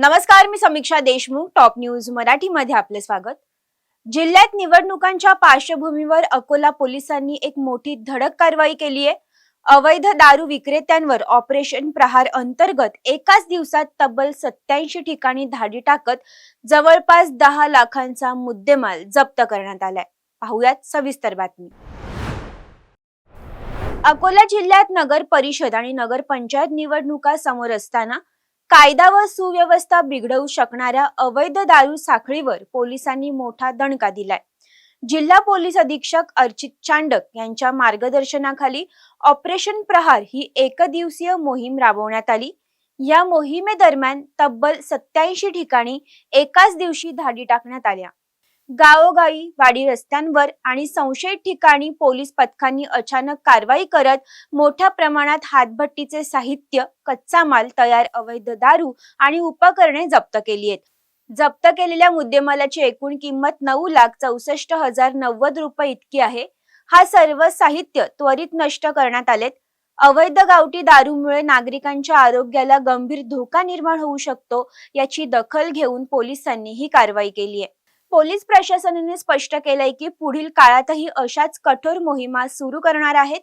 नमस्कार मी Samiksha Deshmukh top news मराठीमध्ये आपले स्वागत. जिल्ह्यात निवडणुकांच्या पार्श्वभूमीवर अकोला पोलिसांनी एक मोठी धडक कारवाई केली आहे. अवैध दारू विक्रेत्यांवर ऑपरेशन प्रहार अंतर्गत एकाच दिवसात तब्बल सत्याऐंशी ठिकाणी धाडी टाकत जवळपास दहा लाखांचा मुद्देमाल जप्त करण्यात आलाय. पाहुयात सविस्तर बातमी. अकोला जिल्ह्यात नगर परिषद आणि नगर पंचायत निवडणुका समोर असताना कायदा व सुव्यवस्था बिघडवू शकणाऱ्या अवैध दारू साखळीवर पोलिसांनी मोठा दणका दिलाय. जिल्हा पोलीस अधीक्षक अर्चित चांडक यांच्या मार्गदर्शनाखाली ऑपरेशन प्रहार ही एकदिवसीय मोहीम राबवण्यात आली. या मोहिमेदरम्यान तब्बल सत्याऐंशी ठिकाणी एकाच दिवशी धाडी टाकण्यात आल्या. गावोगावी वाडी रस्त्यांवर आणि संशयित ठिकाणी पोलीस पथकांनी अचानक कारवाई करत मोठ्या प्रमाणात हातभट्टीचे साहित्य कच्चा माल तयार अवैध दारू आणि उपकरणे जप्त केली आहेत. जप्त केलेल्या मुद्देमालाची एकूण किंमत नऊ लाख चौसष्ट हजार नव्वद रुपये इतकी आहे. हा सर्व साहित्य त्वरित नष्ट करण्यात आलेत. अवैध गावठी दारूमुळे नागरिकांच्या आरोग्याला गंभीर धोका निर्माण होऊ शकतो याची दखल घेऊन पोलिसांनी ही कारवाई केली आहे. पोलीस प्रशासनाने स्पष्ट केलंय की पुढील काळातही अशाच कठोर मोहिमा सुरू करणार आहेत.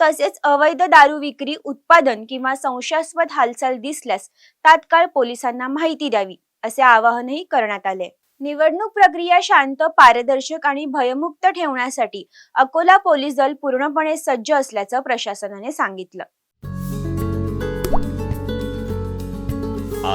तसेच अवैध दारू विक्री उत्पादन किंवा संशयास्पद हालचाल दिसल्यास तात्काळ पोलिसांना माहिती द्यावी असे आवाहनही करण्यात आले. निवडणूक प्रक्रिया शांत पारदर्शक आणि भयमुक्त ठेवण्यासाठी अकोला पोलीस दल पूर्णपणे सज्ज असल्याचं प्रशासनाने सांगितलं.